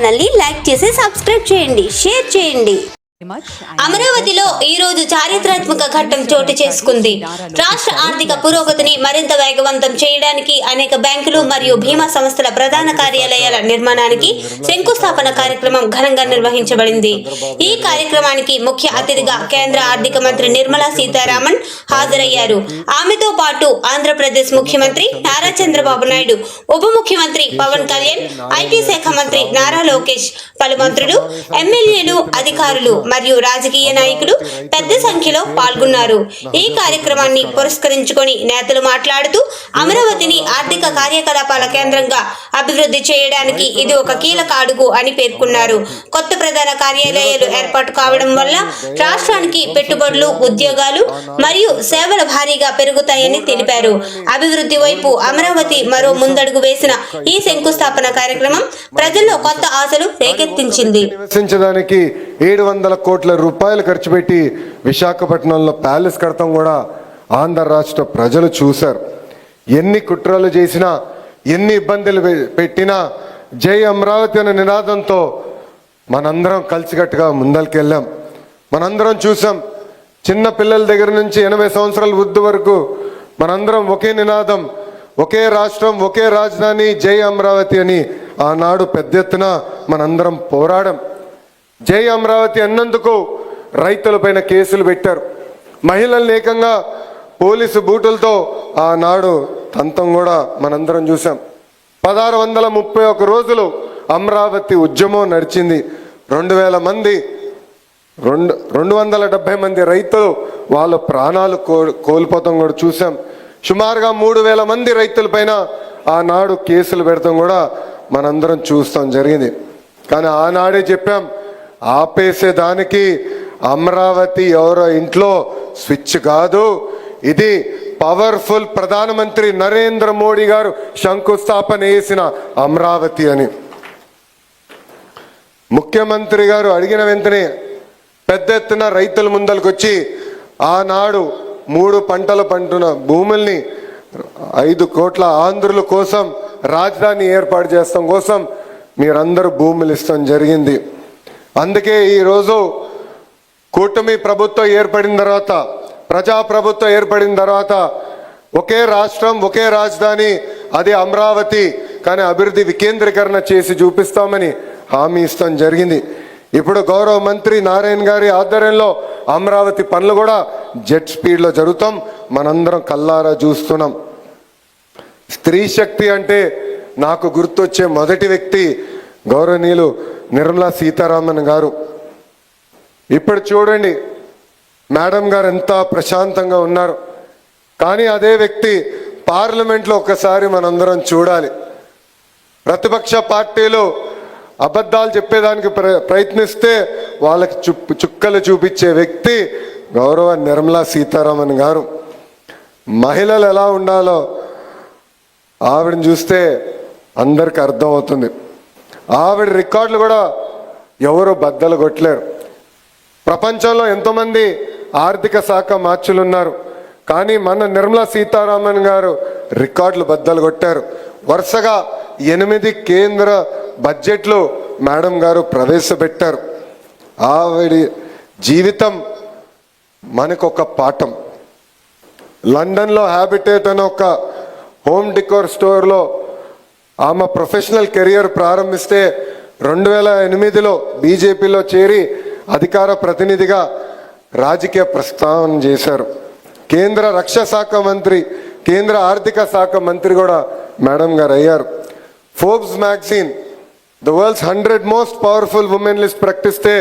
ఛానల్ని లైక్ చేసి సబ్స్క్రైబ్ చేయండి షేర్ చేయండి. అమరావతిలో ఈ రోజు చారిత్రాత్మక ఘట్టం చోటు చేసుకుంది. రాష్ట్ర ఆర్థిక పురోగతిని మరింత వేగవంతం చేయడానికి అనేక బ్యాంకులు మరియు బీమా సంస్థల ప్రధాన కార్యాలయాల నిర్మాణానికి శంకుస్థాపన కార్యక్రమం ఘనంగా నిర్వహించబడింది. ఈ కార్యక్రమానికి ముఖ్య అతిథిగా కేంద్ర ఆర్థిక మంత్రి నిర్మలా సీతారామన్ హాజరయ్యారు. ఆమెతో పాటు ఆంధ్రప్రదేశ్ ముఖ్యమంత్రి నారా చంద్రబాబు నాయుడు ఉప ముఖ్యమంత్రి పవన్ కళ్యాణ్ ఐటీ శాఖ మంత్రి నారా లోకేష్ పలు మంత్రులు ఎమ్మెల్యేలు అధికారులు మరియు రాజకీయ నాయకులు పెద్ద సంఖ్యలో పాల్గొన్నారు. ఈ కార్యక్రమాన్ని పురస్కరించుకొని నేతలు మాట్లాడుతూ అమరావతిని ఆర్థిక కార్యకలాపాల కేంద్రంగా అభివృద్ధి చేయడానికి ఇది ఒక కీలక అడుగు అని పేర్కొన్నారు. కొత్త ప్రధాన కార్యాలయాలు ఏర్పాటు కావడం వల్ల రాష్ట్రానికి పెట్టుబడులు ఉద్యోగాలు మరియు సేవలు భారీగా పెరుగుతాయని తెలిపారు. అభివృద్ధి వైపు అమరావతి మరో ముందడుగు వేసిన ఈ శంకుస్థాపన కార్యక్రమం ప్రజల్లో కొత్త ఆశలు రేకెత్తించింది. నివసించడానికి ఏడు వందల కోట్ల రూపాయలు ఖర్చు పెట్టి విశాఖపట్నంలో ప్యాలెస్ కడతాం కూడా ఆంధ్ర రాష్ట్ర ప్రజలు చూశారు. ఎన్ని కుట్రలు చేసినా ఎన్ని ఇబ్బందులు పె- పెట్టినా జై అమరావతి అనే నినాదంతో మనందరం కలిసికట్టుగా ముందరికెళ్ళాం. మనందరం చూసాం చిన్న పిల్లల దగ్గర నుంచి ఎనభై సంవత్సరాల వృద్ధి వరకు మనందరం ఒకే నినాదం ఒకే రాష్ట్రం ఒకే రాజధాని జై అమరావతి అని ఆనాడు పెద్ద ఎత్తున మనందరం పోరాడం. జై అమరావతి అన్నందుకు రైతులపైన కేసులు పెట్టారు. మహిళల్ని ఏకంగా పోలీసు బూటులతో ఆనాడు తంతం కూడా మనందరం చూసాం పదహారు వందల ముప్పై ఒక రోజులు అమరావతి ఉద్యమం నడిచింది. రెండు వేల మంది రెండు రెండు వందల డెబ్బై మంది రైతులు వాళ్ళ ప్రాణాలు కో కోల్పోతాం కూడా చూసాం సుమారుగా మూడు వేల మంది రైతులపైన ఆనాడు కేసులు పెడతాం కూడా మనందరం చూస్తాం జరిగింది. కానీ ఆనాడే చెప్పాం ఆపేసే దానికి అమరావతి ఎవరో ఇంట్లో స్విచ్ కాదు. ఇది పవర్ఫుల్ ప్రధానమంత్రి నరేంద్ర మోడీ గారు శంకుస్థాపన చేసిన అమరావతి అని. ముఖ్యమంత్రి గారు అడిగిన వెంటనే పెద్ద ఎత్తున రైతుల ముందలకొచ్చి ఆనాడు మూడు పంటలు పంటున్న భూముల్ని ఐదు కోట్ల ఆంధ్రుల కోసం రాజధాని ఏర్పాటు చేస్తాం కోసం మీరందరూ భూములు ఇస్తాం జరిగింది. అందుకే ఈరోజు కూటమి ప్రభుత్వం ఏర్పడిన తర్వాత ప్రజా ప్రభుత్వం ఏర్పడిన తర్వాత ఒకే రాష్ట్రం ఒకే రాజధాని అది అమరావతి కానీ అభివృద్ధి వికేంద్రీకరణ చేసి చూపిస్తామని హామీ ఇస్తాం జరిగింది. ఇప్పుడు గౌరవ మంత్రి నారాయణ గారి ఆధ్వర్యంలో అమరావతి పనులు కూడా జెట్ స్పీడ్లో జరుగుతాం. మనందరం కల్లారా చూస్తున్నాం. స్త్రీ శక్తి అంటే నాకు గుర్తొచ్చే మొదటి వ్యక్తి గౌరవనీయులు నిర్మలా సీతారామన్ గారు ఇప్పుడు చూడండి మేడం గారు ఎంత ప్రశాంతంగా ఉన్నారు. కానీ అదే వ్యక్తి పార్లమెంట్లో ఒక్కసారి మనందరం చూడాలి. ప్రతిపక్ష పార్టీలు అబద్ధాలు చెప్పేదానికి ప్ర ప్రయత్నిస్తే వాళ్ళకి చుప్ చుక్కలు చూపించే వ్యక్తి గౌరవ నిర్మలా సీతారామన్ గారు. మహిళలు ఎలా ఉండాలో ఆవిడని చూస్తే అందరికి అర్థమవుతుంది. ఆవిడ రికార్డులు కూడా ఎవరు బద్దలు కొట్టలేరు. ప్రపంచంలో ఎంతోమంది ఆర్థిక శాఖ మార్చులు ఉన్నారు కానీ మన నిర్మలా సీతారామన్ గారు రికార్డులు బద్దలు కొట్టారు. వరుసగా ఎనిమిది కేంద్ర బడ్జెట్లు మేడం గారు ప్రవేశపెట్టారు. ఆవిడ జీవితం మనకొక పాఠం. లండన్లో హ్యాబిటేట్ అనే ఒక హోమ్ డికోర్ స్టోర్లో ఆమె ప్రొఫెషనల్ కెరియర్ ప్రారంభిస్తే రెండు వేల ఎనిమిదిలో బీజేపీలో చేరి అధికార ప్రతినిధిగా రాజకీయ ప్రస్తావన చేశారు. కేంద్ర రక్షణ శాఖ మంత్రి కేంద్ర ఆర్థిక శాఖ మంత్రి కూడా మేడం గారు అయ్యారు. Forbes magazine the world's hundred most powerful women list ప్రకటిస్తే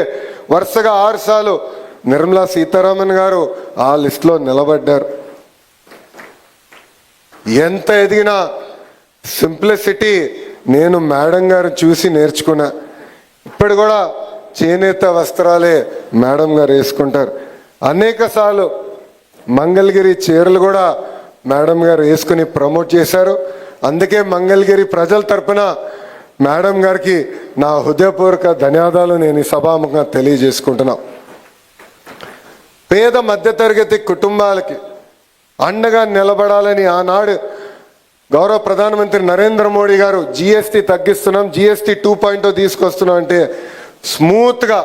వరుసగా ఆరు సార్లు నిర్మలా సీతారామన్ గారు ఆ లిస్టులో నిలబడ్డారు. ఎంత ఎదిగినా సింప్లిసిటీ నేను మేడం గారు చూసి నేర్చుకున్నా. ఇప్పుడు కూడా చేనేత వస్త్రాలే మేడం గారు వేసుకుంటారు. అనేక సార్లు మంగళగిరి చీరలు కూడా మేడం గారు వేసుకుని ప్రమోట్ చేశారు. అందుకే మంగళగిరి ప్రజల తరపున మేడం గారికి నా హృదయపూర్వక ధన్యవాదాలు నేను సభాముఖంగా తెలియజేసుకుంటున్నా. పేద మధ్యతరగతి కుటుంబాలకి అండగా నిలబడాలని ఆనాడు గౌరవ ప్రధానమంత్రి నరేంద్ర మోడీ గారు జిఎస్టీ తగ్గిస్తున్నాం. జిఎస్టీ టూ పాయింట్ తీసుకొస్తున్నాం అంటే స్మూత్గా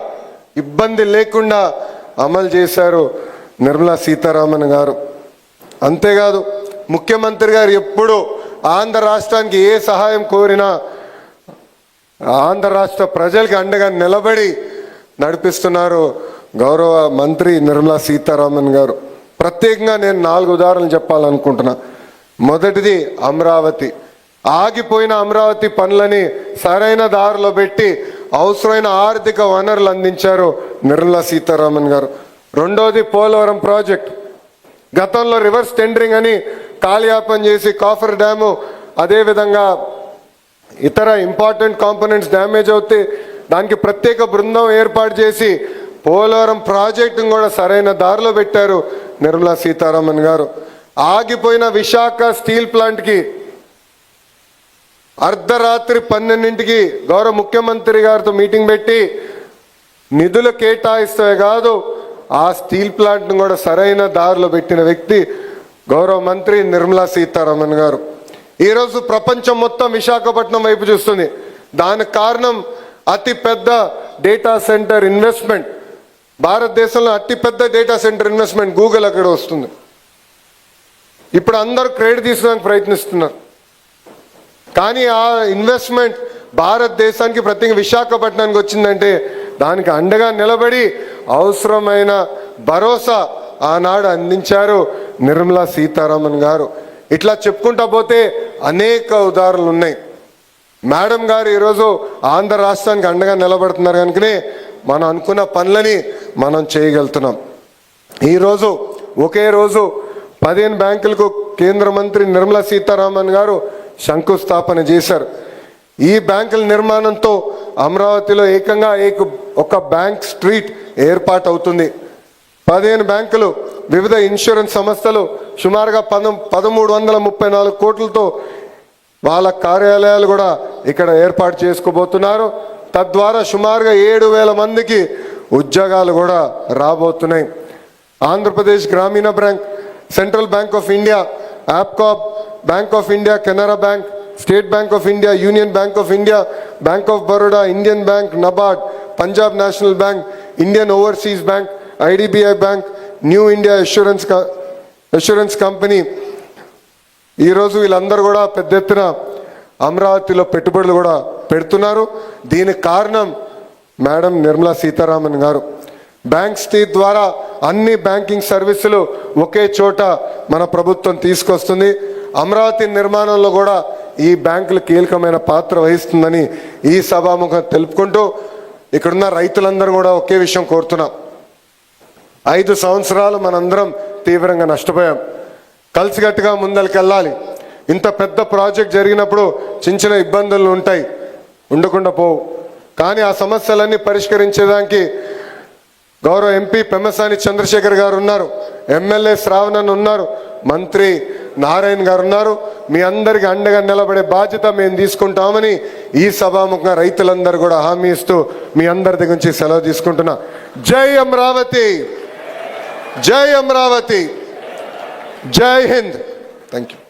ఇబ్బంది లేకుండా అమలు చేశారు నిర్మలా సీతారామన్ గారు. అంతేకాదు ముఖ్యమంత్రి గారు ఎప్పుడు ఆంధ్ర రాష్ట్రానికి ఏ సహాయం కోరినా ఆంధ్ర రాష్ట్ర ప్రజలకి అండగా నిలబడి నడిపిస్తున్నారు గౌరవ మంత్రి నిర్మలా సీతారామన్ గారు. ప్రత్యేకంగా నేను నాలుగు ఉదాహరణలు చెప్పాలనుకుంటున్నాను మొదటిది అమరావతి. ఆగిపోయిన అమరావతి పనులని సరైన దారిలో పెట్టి అవసరమైన ఆర్థిక వనరులు అందించారు నిర్మలా సీతారామన్ గారు. రెండోది పోలవరం ప్రాజెక్ట్. గతంలో రివర్స్ టెండరింగ్ అని కాలయాపన చేసి కాఫర్ డ్యాము అదేవిధంగా ఇతర ఇంపార్టెంట్ కాంపోనెంట్స్ డ్యామేజ్ అవుతే దానికి ప్రత్యేక బృందం ఏర్పాటు చేసి పోలవరం ప్రాజెక్టును కూడా సరైన దారిలో పెట్టారు నిర్మలా సీతారామన్ గారు. ఆగిపోయిన విశాఖ స్టీల్ ప్లాంట్కి అర్ధరాత్రి పన్నెండింటికి గౌరవ ముఖ్యమంత్రి గారితో మీటింగ్ పెట్టి నిధులు కేటాయిస్తే కాదు ఆ స్టీల్ ప్లాంట్ను కూడా సరైన దారిలో పెట్టిన వ్యక్తి గౌరవ మంత్రి నిర్మలా సీతారామన్ గారు. ఈరోజు ప్రపంచం మొత్తం విశాఖపట్నం వైపు చూస్తుంది. దానికి కారణం అతి పెద్ద డేటా సెంటర్ ఇన్వెస్ట్మెంట్. భారతదేశంలో అతిపెద్ద డేటా సెంటర్ ఇన్వెస్ట్మెంట్ గూగుల్ అక్కడ వస్తుంది. ఇప్పుడు అందరూ క్రెడిట్ తీసుకోవడానికి ప్రయత్నిస్తున్నారు. కానీ ఆ ఇన్వెస్ట్మెంట్ భారతదేశానికి ప్రత్యేక విశాఖపట్నానికి వచ్చిందంటే దానికి అండగా నిలబడి అవసరమైన భరోసా ఆనాడు అందించారు నిర్మలా సీతారామన్ గారు. ఇట్లా చెప్పుకుంటా పోతే అనేక ఉదాహరణలు ఉన్నాయి. మేడం గారు ఈరోజు ఆంధ్ర రాష్ట్రానికి అండగా నిలబడుతున్నారు కనుకనే మనం అనుకున్న పనులని మనం చేయగలుగుతున్నాం. ఈరోజు ఒకే రోజు పదిహేను బ్యాంకులకు కేంద్ర మంత్రి నిర్మలా సీతారామన్ గారు శంకుస్థాపన చేశారు. ఈ బ్యాంకుల నిర్మాణంతో అమరావతిలో ఏకంగా ఏక ఒక బ్యాంక్ స్ట్రీట్ ఏర్పాటు అవుతుంది పదిహేను బ్యాంకులు వివిధ ఇన్సూరెన్స్ సంస్థలు సుమారుగా పద పదమూడు వందల ముప్పై నాలుగు కోట్లతో వాళ్ళ కార్యాలయాలు కూడా ఇక్కడ ఏర్పాటు చేసుకోబోతున్నారు. తద్వారా సుమారుగా ఏడు వేల మందికి ఉద్యోగాలు కూడా రాబోతున్నాయి. Andhra Pradesh Grameena bank central bank of India యాప్కాప్ bank of India Canara bank state bank of India union bank of India bank of Baroda Indian bank NABARD Punjab national bank Indian overseas bank IDBI bank new India insurance insurance company ఈరోజు వీళ్ళందరూ కూడా పెద్ద ఎత్తున అమరావతిలో పెట్టుబడులు కూడా పెడుతున్నారు. దీనికి కారణం మేడం నిర్మలా సీతారామన్ గారు. బ్యాంక్ స్టీట్ ద్వారా అన్ని బ్యాంకింగ్ సర్వీసులు ఒకే చోట మన ప్రభుత్వం తీసుకొస్తుంది. అమరావతి నిర్మాణంలో కూడా ఈ బ్యాంకులు కీలకమైన పాత్ర వహిస్తుందని ఈ సభాముఖం తెలుపుకుంటూ ఇక్కడున్న రైతులందరూ కూడా ఒకే విషయం కోరుతున్నాం. ఐదు సంవత్సరాలు మనందరం తీవ్రంగా నష్టపోయాం. కలిసికట్టుగా ముందరికెళ్ళాలి. ఇంత పెద్ద ప్రాజెక్ట్ జరిగినప్పుడు చిన్న చిన్న ఇబ్బందులు ఉంటాయి. ఉండకుండా పోవు. కానీ ఆ సమస్యలన్నీ పరిష్కరించేదానికి గౌరవ ఎంపీ పెమ్మసాని చంద్రశేఖర్ గారు ఉన్నారు ఎమ్మెల్యే శ్రావణన్ ఉన్నారు మంత్రి నారాయణ్ గారు ఉన్నారు. మీ అందరికి అండగా నిలబడే బాధ్యత మేము తీసుకుంటామని ఈ సభాముఖంగా రైతులందరూ కూడా హామీ ఇస్తూ మీ అందరి దగ్గర నుంచి సెలవు తీసుకుంటున్నా. జై అమరావతి! జై అమరావతి! జై హింద్! Thank you